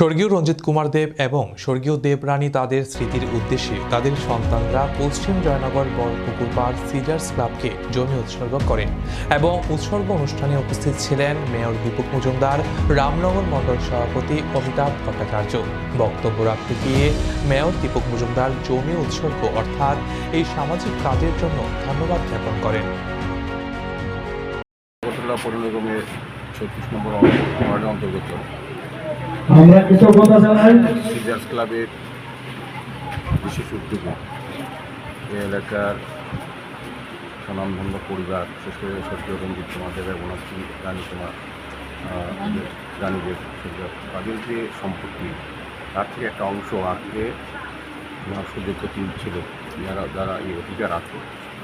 স্বর্গীয় রঞ্জিত কুমার দেব এবং স্বর্গীয় দেবরানী তাদের স্মৃতির উদ্দেশ্যে তাদের সন্তানরা পশ্চিম জয়নগর বড়পুকুর পাড় সিজার্স ক্লাবকে জমি উৎসর্গ করেন এবং উৎসর্গ অনুষ্ঠানে উপস্থিত ছিলেন মেয়র দীপক মজুমদার, রামনগর মণ্ডল সভাপতি অমিতাভ ভট্টাচার্য। বক্তব্য রাখতে গিয়ে মেয়র দীপক মজুমদার জমি উৎসর্গ অর্থাৎ এই সামাজিক কাজের জন্য ধন্যবাদ জ্ঞাপন করেন। ছত্রিশ নম্বর অন্তর্গত আমরা কৃতজ্ঞতা জানাই। সিজার্স ক্লাবের বিশেষ উদ্যোগে এলাকার স্বনামধন্য পরিবার, বিশেষ করে সত্য রঞ্জিত কুমার রানী কুমার রানীদেব তাদের যে সম্পত্তি, তার থেকে একটা অংশ আজকে সুযোগ ছিল যারা যারা এই অধিকার আছে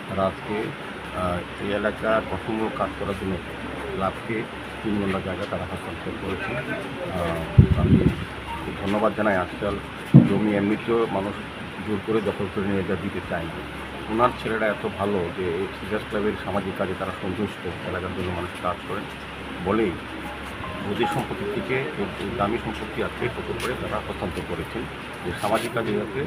তারা আজকে এই এলাকার গঠনমূলক কাজ করার জন্য ক্লাবকে তিন ঘণ্টা জায়গা তারা হস্তান্তর করেছে। আমি ধন্যবাদ জানাই আজকাল জমি এমনিতেও মানুষ জোর করে দখল করে নিয়ে যা দিতে চায় না। ওনার ছেলেরা এত ভালো যে এই সিজার্স ক্লাবের সামাজিক কাজে তারা সন্তুষ্ট, এলাকার জন্য মানুষ কাজ করেন বলেই ওদের সম্পত্তি থেকে দামি সম্পত্তি আজকে পুকুর করে তারা হস্তান্তর করেছেন। যে সামাজিক কাজে যাতে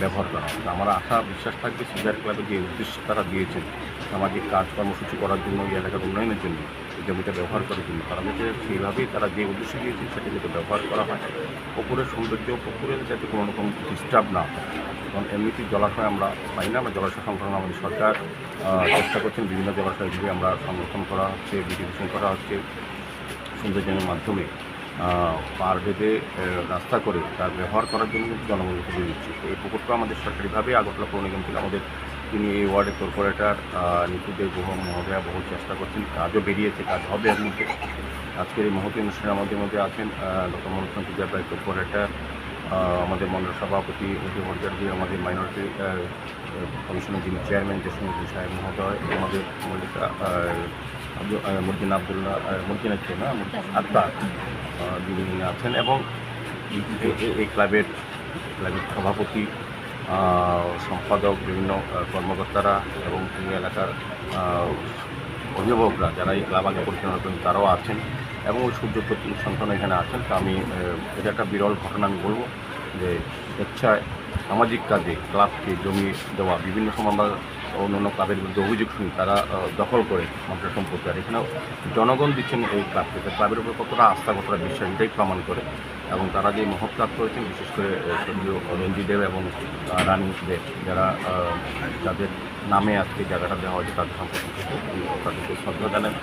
ব্যবহার করা হয়। আমার আশা, বিশ্বাস থাকবে সিজার ক্লাবে যে উদ্দেশ্য তারা দিয়েছেন সামাজিক কাজ, কর্মসূচি করার জন্য এই এলাকার উন্নয়নের জন্য জমিটা ব্যবহার করার জন্য। তারা যাতে সেইভাবেই তারা যে উদ্দেশ্য দিয়েছেন সেটা যাতে ব্যবহার করা হয়। পুকুরের সৌন্দর্য পুকুরের যাতে কোনো রকম ডিস্টার্ব না হয়। কারণ এমনিতেই জলাশয় আমরা পাই না আমরা জলাশয় সংরক্ষণ আমাদের সরকার চেষ্টা করছেন। বিভিন্ন জলাশয়গুলি আমরা সংরক্ষণ করা হচ্ছে বিধিভূষণ করা হচ্ছে। সৌন্দর্যের মাধ্যমে পার বেঁধে রাস্তা করে তার ব্যবহার করার জন্য জনগণকে তুলে দিচ্ছি এই পুকুরটা আমাদের সরকারিভাবে আগরতলা পৌর নিগম থেকে আমাদের, তিনি এই ওয়ার্ডের কর্পোরেটর নিকুদের বহু মহোদয়া বহু চেষ্টা করছেন। কাজও বেরিয়েছে, কাজ হবে এর মধ্যে। আজকের এই মহতি অনুষ্ঠানে আমাদের মধ্যে আছেন ডক্টর মনোজ বিদ্যালয় কর্পোরেটর আমাদের মন্ডল সভাপতি অতি ভট্টাচার্য, আমাদের মাইনরিটি কমিশনের যিনি চেয়ারম্যান জসীমুদ্দিন সাহেব মহোদয়, আমাদের মল্লিকা মর্জিন আবদুল্লাহ মর্জিন আছে না আত্মা যিনি আছেন এবং এই- ক্লাবের ক্লাবের সভাপতি সম্পাদক, বিভিন্ন কর্মকর্তারা এবং এই এলাকার অভিভাবকরা যারা এই ক্লাব আগে পরিচালনা করেন, তারাও আছেন এবং ওই সূর্য সন্তান এখানে আছেন। তা আমি এটা একটা বিরল ঘটনা আমি বলব যে স্বেচ্ছায় সামাজিক কাজে ক্লাবকে জমি দেওয়া, বিভিন্ন সময় আমরা অন্যান্য ক্লাবের বিরুদ্ধে অভিযোগ শুনি তারা দখল করে মানুষের সম্পত্তি। আর এখানেও জনগণ দিচ্ছেন এই ক্লাবকে ক্লাবের উপর কতটা আস্থা কতটা বিশ্বাস এটাই প্রমাণ করে। এবং তারা যে মহৎ কাজ করেছেন বিশেষ করে আহ, রঞ্জি দেব এবং রানী দেব যারা যাদের নামে আজকে জায়গাটা দেওয়া হয়েছে তাদের সম্পর্কে তাদেরকে শ্রদ্ধা জানান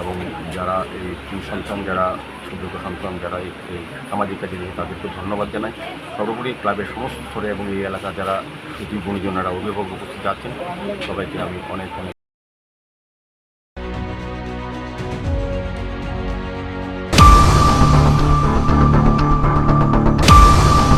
এবং যারা এই তিন সন্তান যারা সুযোগ্য সন্তান যারা এই সামাজিক কাজে নিয়ে তাদেরকে ধন্যবাদ জানাই। সর্বোপরি ক্লাবের সমস্ত স্তরে এবং এই এলাকা যারা শুধু গুণীজনেরা অভিভাবক উপস্থিত আছেন, সবাইকে আমি অনেক অনেক